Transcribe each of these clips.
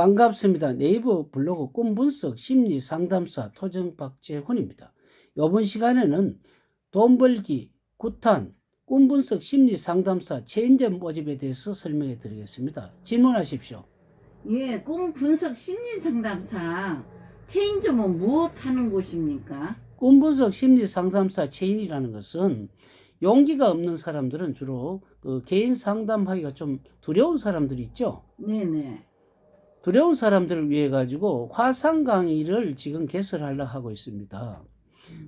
반갑습니다. 네이버 블로그 꿈분석 심리 상담사 토정 박재훈입니다. 이번 시간에는 돈 벌기, 구탄, 꿈분석 심리 상담사 체인점 모집에 대해서 설명해 드리겠습니다. 질문하십시오. 예, 꿈 분석 심리 상담사 체인점은 무엇 하는 곳입니까? 꿈분석 심리 상담사 체인이라는 것은 용기가 없는 사람들은 주로 그 개인 상담하기가 좀 두려운 사람들이 있죠. 네네. 두려운 사람들을 위해 가지고 화상 강의를 지금 개설하려 하고 있습니다.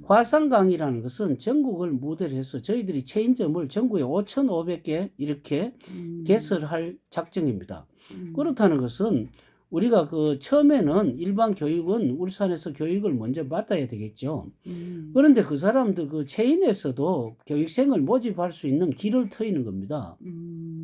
화상 강의라는 것은 전국을 무대로 해서 저희들이 체인점을 전국에 5,500개 이렇게 음, 개설할 작정입니다. 음, 그렇다는 것은 우리가 그 처음에는 일반 교육은 울산에서 교육을 먼저 받아야 되겠죠. 음, 그런데 그 사람들 그 체인에서도 교육생을 모집할 수 있는 길을 트이는 겁니다. 음,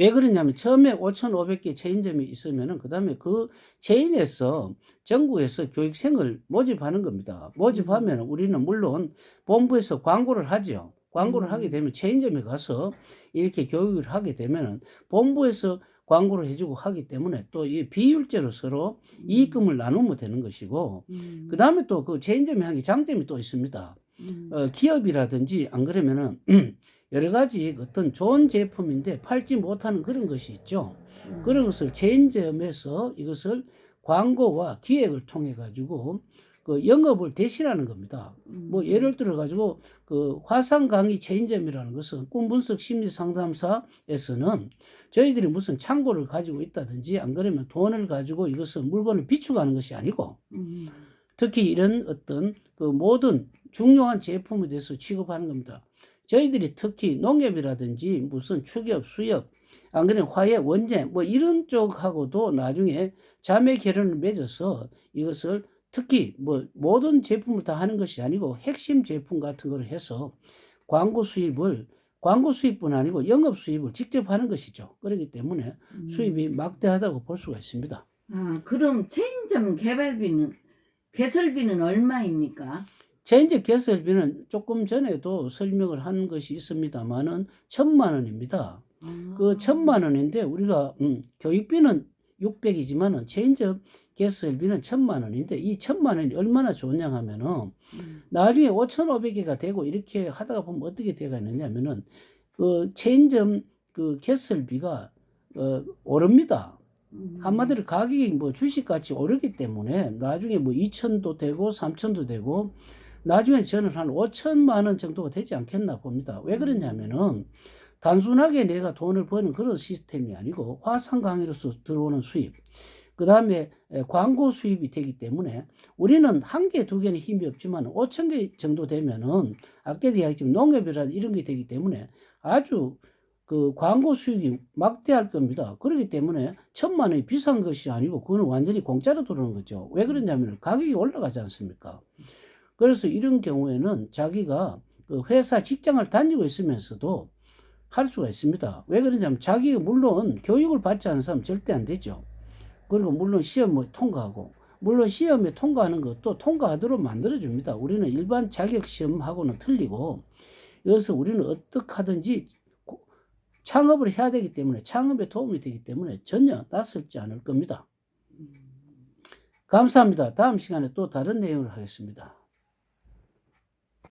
왜 그러냐면 처음에 5,500개 체인점이 있으면은 그다음에 그 체인에서 전국에서 교육생을 모집하는 겁니다. 모집하면 우리는 물론 본부에서 광고를 하죠. 광고를 음. 하게 되면 체인점에 가서 이렇게 교육을 하게 되면은 본부에서 광고를 해주고 하기 때문에 또 이 비율제로 서로 이익금을 나누면 되는 것이고 음, 그 다음에 또 그 체인점에 한게 장점이 또 있습니다. 음, 어, 기업이라든지 안 그러면은 여러 가지 어떤 좋은 제품인데 팔지 못하는 그런 것이 있죠. 음, 그런 것을 체인점에서 이것을 광고와 기획을 통해 가지고 그 영업을 대신하는 겁니다. 음, 뭐 예를 들어 가지고 그 화상 강의 체인점이라는 것은 꿈 분석 심리 상담사에서는 저희들이 무슨 창고를 가지고 있다든지 안 그러면 돈을 가지고 이것을 물건을 비축하는 것이 아니고 음, 특히 이런 어떤 그 모든 중요한 제품에 대해서 취급하는 겁니다. 저희들이 특히 농협이라든지 무슨 축협, 수협, 안 그러면 화해, 원재 뭐 이런 쪽하고도 나중에 자매 결연을 맺어서 이것을 특히 뭐 모든 제품을 다 하는 것이 아니고 핵심 제품 같은 걸 해서 광고 수입을 광고 수입뿐 아니고 영업 수입을 직접 하는 것이죠. 그렇기 때문에 음. 수입이 막대하다고 볼 수가 있습니다. 아, 그럼 체인점 개발비는 개설비는 얼마입니까? 체인지 개설비는 조금 전에도 설명을 한 것이 있습니다만은 천만 원입니다. 아, 그 천만 원인데 우리가 음, 교육비는 600이지만은 체인점 개설비는 천만 원인데 이 천만 원이 얼마나 좋냐 하면은 음, 나중에 5,500개가 되고 이렇게 하다가 보면 어떻게 되가 있느냐면은 그 체인점 그 개설비가 어, 오릅니다. 음, 한마디로 가격이 뭐 주식같이 오르기 때문에 나중에 뭐 2천도 되고 3천도 되고 나중에 저는 한 5천만 원 정도가 되지 않겠나 봅니다. 왜 그러냐면은 단순하게 내가 돈을 버는 그런 시스템이 아니고 화상 강의로서 들어오는 수입, 그 다음에 광고 수입이 되기 때문에 우리는 한 개, 두 개는 힘이 없지만 5천 개 정도 되면은 아까도 이야기했지만 농협이라든지 이런 게 되기 때문에 아주 그 광고 수익이 막대할 겁니다. 그렇기 때문에 천만 원이 비싼 것이 아니고 그거는 완전히 공짜로 들어오는 거죠. 왜 그러냐면 가격이 올라가지 않습니까? 그래서 이런 경우에는 자기가 그 회사 직장을 다니고 있으면서도 할 수가 있습니다. 왜 그러냐면 자기가 물론 교육을 받지 않은 사람 절대 안 되죠. 그리고 물론 시험을 통과하고 물론 시험에 통과하는 것도 통과하도록 만들어 줍니다. 우리는 일반 자격 시험하고는 틀리고 여기서 우리는 어떻게 하든지 고- 창업을 해야 되기 때문에 창업에 도움이 되기 때문에 전혀 낯설지 않을 겁니다. 감사합니다. 다음 시간에 또 다른 내용을 하겠습니다.